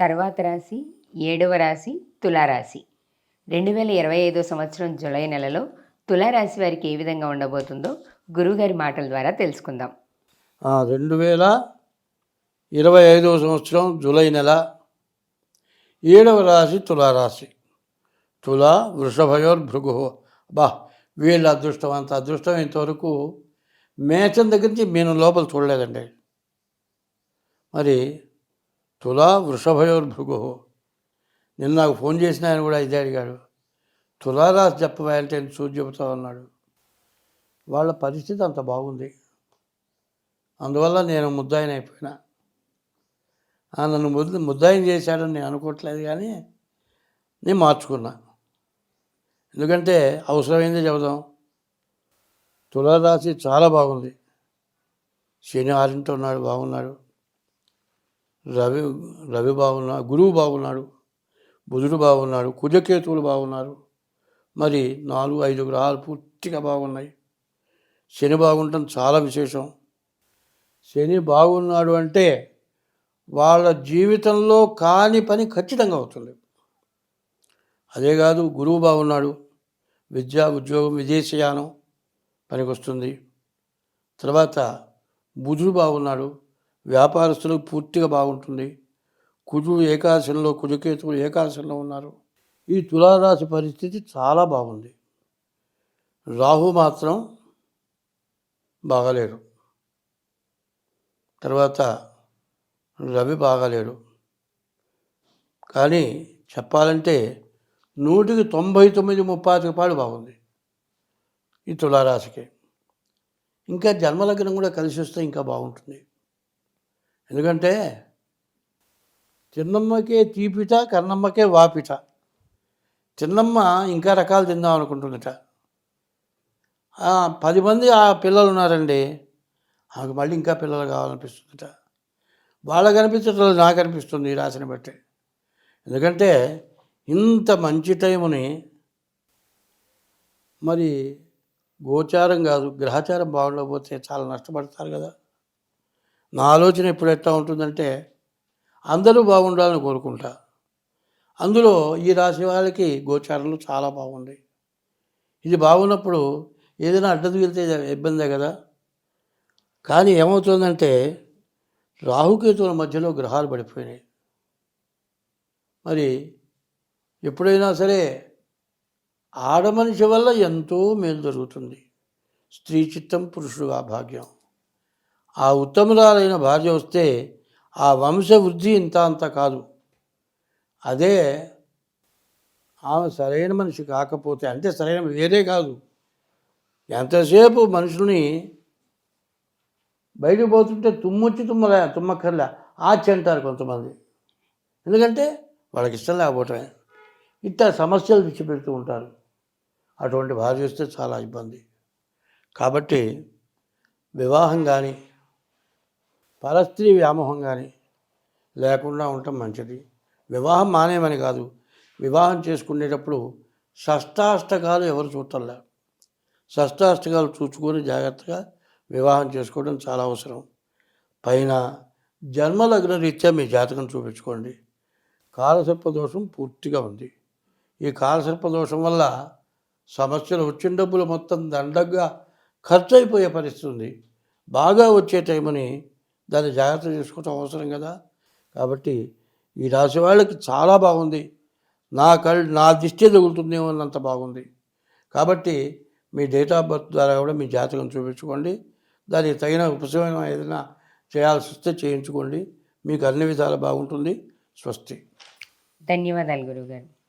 తర్వాత రాశి ఏడవ రాశి తులారాశి. రెండు వేల ఇరవై ఐదో సంవత్సరం జూలై నెలలో తులారాశి వారికి ఏ విధంగా ఉండబోతుందో గురువుగారి మాటల ద్వారా తెలుసుకుందాం. రెండు వేల ఇరవై ఐదవ సంవత్సరం జూలై నెల ఏడవ రాశి తులారాశి. తుల వృషభయోర్ భృగు బా వీళ్ళ అదృష్టం అంత అదృష్టం ఇంతవరకు మేచం దగ్గర నుంచి నేను లోపల చూడలేదండి. మరి తులా వృషభయోర్భృగు. నిన్న నాకు ఫోన్ చేసిన ఆయన కూడా ఇదే అడిగాడు. తులారాశి చెప్పవాలంటే చూసి చెబుతా ఉన్నాడు వాళ్ళ పరిస్థితి అంత బాగుంది. అందువల్ల నేను ముద్దాయిన అయిపోయినా. ఆ, నన్ను ముద్దు ముద్దాయిన చేశాడని నేను అనుకోవట్లేదు కానీ నేను మార్చుకున్నా. ఎందుకంటే అవసరమైందే చెబుదాం. తులారాశి చాలా బాగుంది. శని ఆరింట ఉన్నాడు బాగున్నాడు. రవి రవి బాగున్నాడు గురువు బాగున్నాడు బుధుడు బాగున్నాడు కుజకేతువులు బాగున్నారు. మరి నాలుగు ఐదు గ్రహాలు పూర్తిగా బాగున్నాయి. శని బాగుండటం చాలా విశేషం. శని బాగున్నాడు అంటే వాళ్ళ జీవితంలో కాని పని ఖచ్చితంగా అవుతుంది. అదే కాదు గురువు బాగున్నాడు విద్య ఉద్యోగం విదేశయానం పనికొస్తుంది. తర్వాత బుధుడు బాగున్నాడు వ్యాపారస్తులకు పూర్తిగా బాగుంటుంది. కుజుడు ఏకాశంలో కుజకేతువులు ఏకాశంలో ఉన్నారు. ఈ తులారాశి పరిస్థితి చాలా బాగుంది. రాహు మాత్రం బాగలేడు. తర్వాత రవి బాగలేడు. కానీ చెప్పాలంటే నూటికి తొంభై తొమ్మిది ముప్పాతిక పాడు బాగుంది ఈ తులారాశికి. ఇంకా జన్మలగ్నం కూడా కలిసి వస్తే ఇంకా బాగుంటుంది. ఎందుకంటే చిన్నమ్మకే తీపిట కన్నమ్మకే వాపిట. చిన్నమ్మ ఇంకా రకాలు తిందాం అనుకుంటుందట. పది మంది ఆ పిల్లలు ఉన్నారండి. ఆమెకు మళ్ళీ ఇంకా పిల్లలు కావాలనిపిస్తుందట. వాళ్ళకు అనిపించట్లేదు నాకు అనిపిస్తుంది ఈ రాశిని బట్టి. ఎందుకంటే ఇంత మంచి టైముని మరి గోచారం కాదు గ్రహచారం బాగుండకపోతే చాలా నష్టపడతారు కదా. నా ఆలోచన ఎప్పుడు ఎట్లా ఉంటుందంటే అందరూ బాగుండాలని కోరుకుంటా. అందులో ఈ రాశి వాళ్ళకి గోచారంలో చాలా బాగుంది ఇది బాగున్నప్పుడు ఏదైనా అడ్డది వెళ్తే ఇబ్బందే కదా. కానీ ఏమవుతుందంటే రాహుకేతువుల మధ్యలో గ్రహాలు పడిపోయినాయి. మరి ఎప్పుడైనా సరే ఆడమనిషి వల్ల ఎంతో మేలు జరుగుతుంది. స్త్రీ చిత్తం పురుషుడు ఆ భాగ్యం. ఆ ఉత్తమురాలైన భార్య వస్తే ఆ వంశవృద్ధి ఇంత అంత కాదు. అదే ఆమె సరైన మనిషి కాకపోతే అంటే సరైన వేరే కాదు. ఎంతసేపు మనుషుల్ని బయటకు పోతుంటే తుమ్మొచ్చి తుమ్మలే తుమ్మక్కర్లే ఆచి అంటారు కొంతమంది. ఎందుకంటే వాళ్ళకి ఇష్టం లేకపోవటమే. ఇట్లా సమస్యలు విచ్చిపెడుతూ ఉంటారు. అటువంటి భార్య వస్తే చాలా ఇబ్బంది. కాబట్టి వివాహం కానీ పరస్త్రీ వ్యామోహం కానీ లేకుండా ఉండటం మంచిది. వివాహం మానేమని కాదు. వివాహం చేసుకునేటప్పుడు షష్టాష్టకాలు ఎవరు చూడటంలే షష్టాష్టకాలు చూసుకొని జాగ్రత్తగా వివాహం చేసుకోవడం చాలా అవసరం. పైన జన్మలగ్న రీత్యా మీ జాతకం చూపించుకోండి. కాలసర్ప దోషం పూర్తిగా ఉంది. ఈ కాలసర్ప దోషం వల్ల సమస్యలు వచ్చిన డబ్బులు మొత్తం దండగా ఖర్చు అయిపోయే పరిస్థితి ఉంది. బాగా వచ్చే టైంని దాన్ని జాగ్రత్త చేసుకోవటం అవసరం కదా. కాబట్టి ఈ రాశి వాళ్ళకి చాలా బాగుంది. నా కళ్ళు నా దిష్టి తగులుతుందేమో అన్నంత బాగుంది. కాబట్టి మీ డేట్ ఆఫ్ బర్త్ ద్వారా కూడా మీ జాతకం చూపించుకోండి. దానికి తగిన ఉపశమనం ఏదైనా చేయాల్సి వస్తే చేయించుకోండి. మీకు అన్ని విధాలు బాగుంటుంది. స్వస్తి. ధన్యవాదాలు గురువుగారు.